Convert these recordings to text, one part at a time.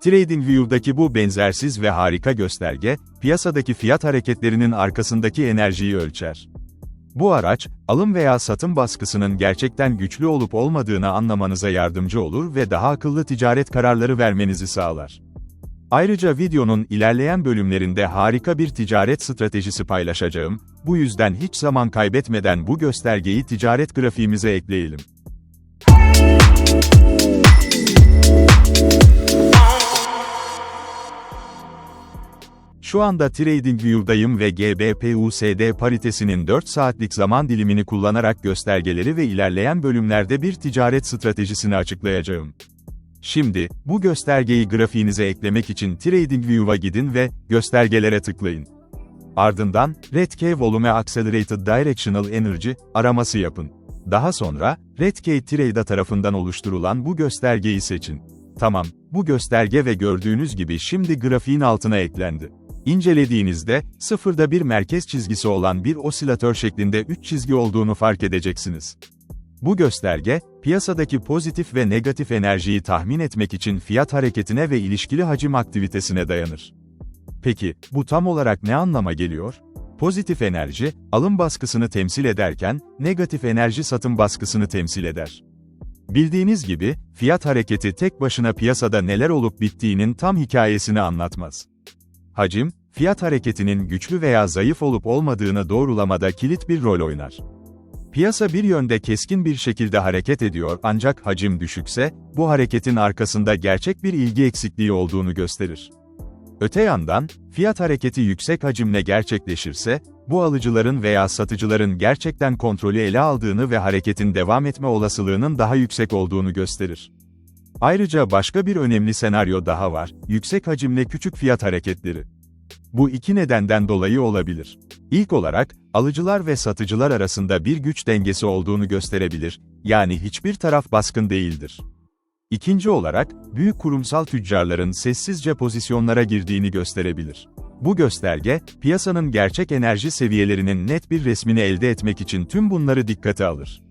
TradingView'daki bu benzersiz ve harika gösterge, piyasadaki fiyat hareketlerinin arkasındaki enerjiyi ölçer. Bu araç, alım veya satım baskısının gerçekten güçlü olup olmadığını anlamanıza yardımcı olur ve daha akıllı ticaret kararları vermenizi sağlar. Ayrıca videonun ilerleyen bölümlerinde harika bir ticaret stratejisi paylaşacağım, bu yüzden hiç zaman kaybetmeden bu göstergeyi ticaret grafiğimize ekleyelim. Şu anda TradingView'dayım ve GBP-USD paritesinin 4 saatlik zaman dilimini kullanarak göstergeleri ve ilerleyen bölümlerde bir ticaret stratejisini açıklayacağım. Şimdi, bu göstergeyi grafiğinize eklemek için TradingView'a gidin ve göstergelere tıklayın. Ardından, Redkey Volume Accelerated Directional Energy araması yapın. Daha sonra, Redkey Trader tarafından oluşturulan bu göstergeyi seçin. Tamam, bu gösterge ve gördüğünüz gibi şimdi grafiğin altına eklendi. İncelediğinizde, sıfırda bir merkez çizgisi olan bir osilatör şeklinde 3 çizgi olduğunu fark edeceksiniz. Bu gösterge, piyasadaki pozitif ve negatif enerjiyi tahmin etmek için fiyat hareketine ve ilişkili hacim aktivitesine dayanır. Peki, bu tam olarak ne anlama geliyor? Pozitif enerji, alım baskısını temsil ederken, negatif enerji satım baskısını temsil eder. Bildiğiniz gibi, fiyat hareketi tek başına piyasada neler olup bittiğinin tam hikayesini anlatmaz. Hacim, fiyat hareketinin güçlü veya zayıf olup olmadığını doğrulamada kilit bir rol oynar. Piyasa bir yönde keskin bir şekilde hareket ediyor ancak hacim düşükse, bu hareketin arkasında gerçek bir ilgi eksikliği olduğunu gösterir. Öte yandan, fiyat hareketi yüksek hacimle gerçekleşirse, bu alıcıların veya satıcıların gerçekten kontrolü ele aldığını ve hareketin devam etme olasılığının daha yüksek olduğunu gösterir. Ayrıca başka bir önemli senaryo daha var, yüksek hacimle küçük fiyat hareketleri. Bu iki nedenden dolayı olabilir. İlk olarak, alıcılar ve satıcılar arasında bir güç dengesi olduğunu gösterebilir, yani hiçbir taraf baskın değildir. İkinci olarak, büyük kurumsal tüccarların sessizce pozisyonlara girdiğini gösterebilir. Bu gösterge, piyasanın gerçek enerji seviyelerinin net bir resmini elde etmek için tüm bunları dikkate alır.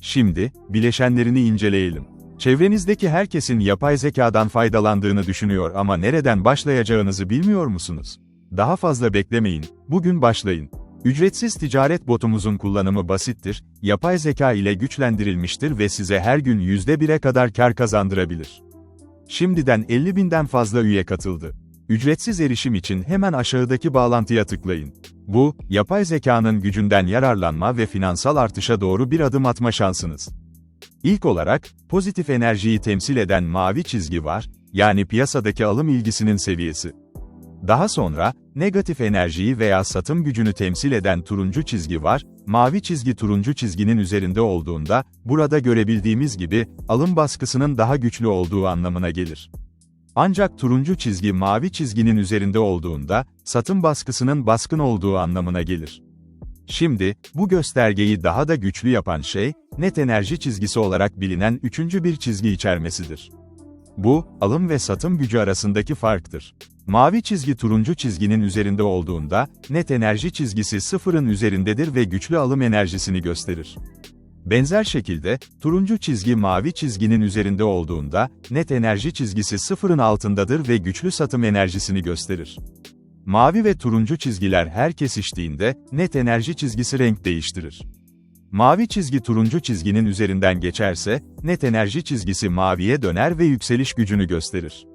Şimdi, bileşenlerini inceleyelim. Çevrenizdeki herkesin yapay zekadan faydalandığını düşünüyor ama nereden başlayacağınızı bilmiyor musunuz? Daha fazla beklemeyin, bugün başlayın. Ücretsiz ticaret botumuzun kullanımı basittir, yapay zeka ile güçlendirilmiştir ve size her gün %1'e kadar kar kazandırabilir. Şimdiden 50 binden fazla üye katıldı. Ücretsiz erişim için hemen aşağıdaki bağlantıya tıklayın. Bu, yapay zekanın gücünden yararlanma ve finansal artışa doğru bir adım atma şansınız. İlk olarak, pozitif enerjiyi temsil eden mavi çizgi var, yani piyasadaki alım ilgisinin seviyesi. Daha sonra, negatif enerjiyi veya satım gücünü temsil eden turuncu çizgi var, mavi çizgi turuncu çizginin üzerinde olduğunda, burada görebildiğimiz gibi, alım baskısının daha güçlü olduğu anlamına gelir. Ancak turuncu çizgi mavi çizginin üzerinde olduğunda, satım baskısının baskın olduğu anlamına gelir. Şimdi, bu göstergeyi daha da güçlü yapan şey, net enerji çizgisi olarak bilinen üçüncü bir çizgi içermesidir. Bu, alım ve satım gücü arasındaki farktır. Mavi çizgi turuncu çizginin üzerinde olduğunda, net enerji çizgisi sıfırın üzerindedir ve güçlü alım enerjisini gösterir. Benzer şekilde, turuncu çizgi mavi çizginin üzerinde olduğunda, net enerji çizgisi sıfırın altındadır ve güçlü satım enerjisini gösterir. Mavi ve turuncu çizgiler her kesiştiğinde, net enerji çizgisi renk değiştirir. Mavi çizgi turuncu çizginin üzerinden geçerse, net enerji çizgisi maviye döner ve yükseliş gücünü gösterir.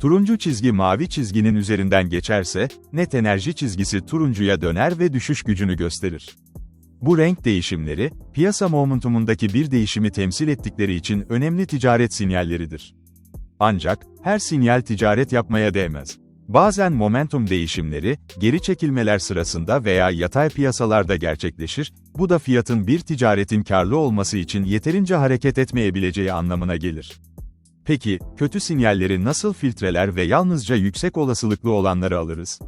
Turuncu çizgi mavi çizginin üzerinden geçerse, net enerji çizgisi turuncuya döner ve düşüş gücünü gösterir. Bu renk değişimleri, piyasa momentumundaki bir değişimi temsil ettikleri için önemli ticaret sinyalleridir. Ancak, her sinyal ticaret yapmaya değmez. Bazen momentum değişimleri, geri çekilmeler sırasında veya yatay piyasalarda gerçekleşir, bu da fiyatın bir ticaretin karlı olması için yeterince hareket etmeyebileceği anlamına gelir. Peki, kötü sinyalleri nasıl filtreler ve yalnızca yüksek olasılıklı olanları alırız?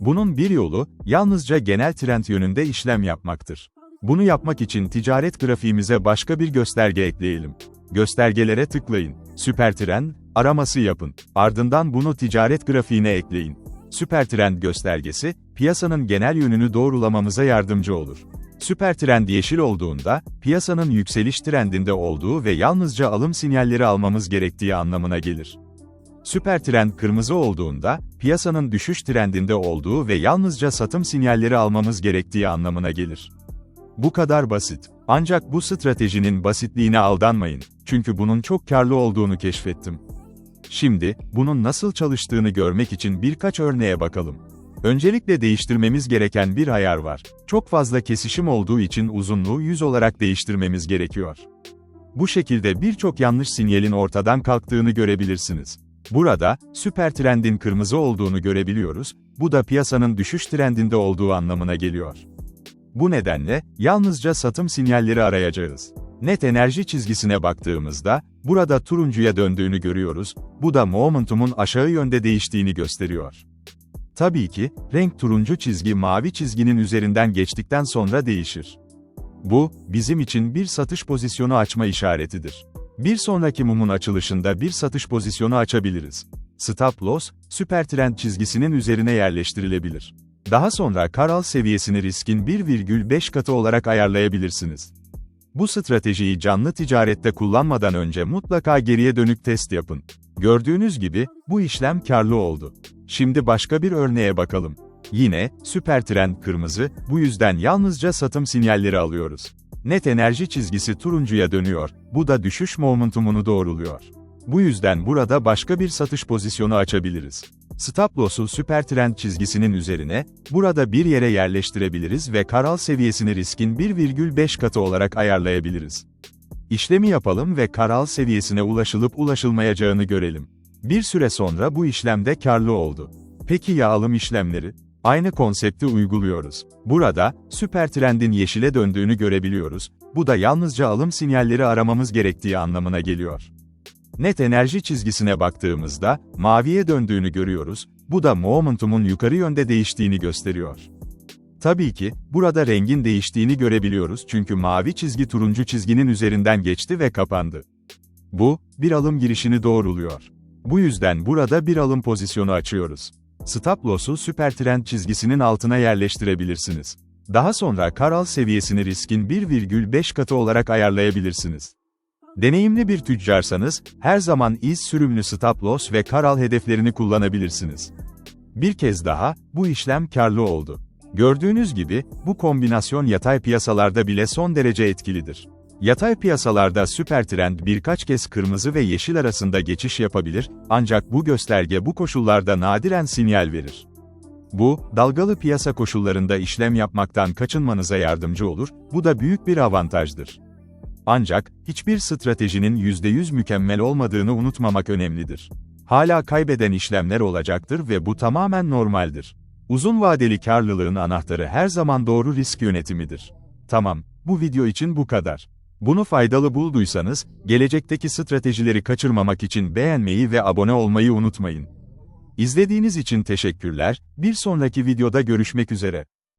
Bunun bir yolu, yalnızca genel trend yönünde işlem yapmaktır. Bunu yapmak için ticaret grafiğimize başka bir gösterge ekleyelim. Göstergelere tıklayın. Süper trend, araması yapın. Ardından bunu ticaret grafiğine ekleyin. Süper trend göstergesi, piyasanın genel yönünü doğrulamamıza yardımcı olur. Süper trend yeşil olduğunda, piyasanın yükseliş trendinde olduğu ve yalnızca alım sinyalleri almamız gerektiği anlamına gelir. Süper trend kırmızı olduğunda, piyasanın düşüş trendinde olduğu ve yalnızca satım sinyalleri almamız gerektiği anlamına gelir. Bu kadar basit. Ancak bu stratejinin basitliğine aldanmayın. Çünkü bunun çok karlı olduğunu keşfettim. Şimdi, bunun nasıl çalıştığını görmek için birkaç örneğe bakalım. Öncelikle değiştirmemiz gereken bir ayar var. Çok fazla kesişim olduğu için uzunluğu 100 olarak değiştirmemiz gerekiyor. Bu şekilde birçok yanlış sinyalin ortadan kalktığını görebilirsiniz. Burada, süper trendin kırmızı olduğunu görebiliyoruz, bu da piyasanın düşüş trendinde olduğu anlamına geliyor. Bu nedenle, yalnızca satım sinyalleri arayacağız. Net enerji çizgisine baktığımızda, burada turuncuya döndüğünü görüyoruz, bu da momentumun aşağı yönde değiştiğini gösteriyor. Tabii ki, renk turuncu çizgi mavi çizginin üzerinden geçtikten sonra değişir. Bu, bizim için bir satış pozisyonu açma işaretidir. Bir sonraki mumun açılışında bir satış pozisyonu açabiliriz. Stop loss, süper trend çizgisinin üzerine yerleştirilebilir. Daha sonra karal seviyesini riskin 1,5 katı olarak ayarlayabilirsiniz. Bu stratejiyi canlı ticarette kullanmadan önce mutlaka geriye dönük test yapın. Gördüğünüz gibi, bu işlem karlı oldu. Şimdi başka bir örneğe bakalım. Yine, süper trend kırmızı, bu yüzden yalnızca satım sinyalleri alıyoruz. Net enerji çizgisi turuncuya dönüyor, bu da düşüş momentumunu doğruluyor. Bu yüzden burada başka bir satış pozisyonu açabiliriz. Stop loss'u süper trend çizgisinin üzerine, burada bir yere yerleştirebiliriz ve karal seviyesini riskin 1,5 katı olarak ayarlayabiliriz. İşlemi yapalım ve karal seviyesine ulaşılıp ulaşılmayacağını görelim. Bir süre sonra bu işlemde karlı oldu. Peki ya alım işlemleri? Aynı konsepti uyguluyoruz. Burada, süper trendin yeşile döndüğünü görebiliyoruz, bu da yalnızca alım sinyalleri aramamız gerektiği anlamına geliyor. Net enerji çizgisine baktığımızda, maviye döndüğünü görüyoruz, bu da momentumun yukarı yönde değiştiğini gösteriyor. Tabii ki, burada rengin değiştiğini görebiliyoruz çünkü mavi çizgi turuncu çizginin üzerinden geçti ve kapandı. Bu, bir alım girişini doğruluyor. Bu yüzden burada bir alım pozisyonu açıyoruz. Stop loss'u süper trend çizgisinin altına yerleştirebilirsiniz. Daha sonra karal seviyesini riskin 1,5 katı olarak ayarlayabilirsiniz. Deneyimli bir tüccarsanız, her zaman iz sürümlü stop loss ve karal hedeflerini kullanabilirsiniz. Bir kez daha, bu işlem karlı oldu. Gördüğünüz gibi, bu kombinasyon yatay piyasalarda bile son derece etkilidir. Yatay piyasalarda süper trend birkaç kez kırmızı ve yeşil arasında geçiş yapabilir, ancak bu gösterge bu koşullarda nadiren sinyal verir. Bu, dalgalı piyasa koşullarında işlem yapmaktan kaçınmanıza yardımcı olur, bu da büyük bir avantajdır. Ancak, hiçbir stratejinin %100 mükemmel olmadığını unutmamak önemlidir. Hala kaybeden işlemler olacaktır ve bu tamamen normaldir. Uzun vadeli karlılığın anahtarı her zaman doğru risk yönetimidir. Tamam, bu video için bu kadar. Bunu faydalı bulduysanız, gelecekteki stratejileri kaçırmamak için beğenmeyi ve abone olmayı unutmayın. İzlediğiniz için teşekkürler, bir sonraki videoda görüşmek üzere.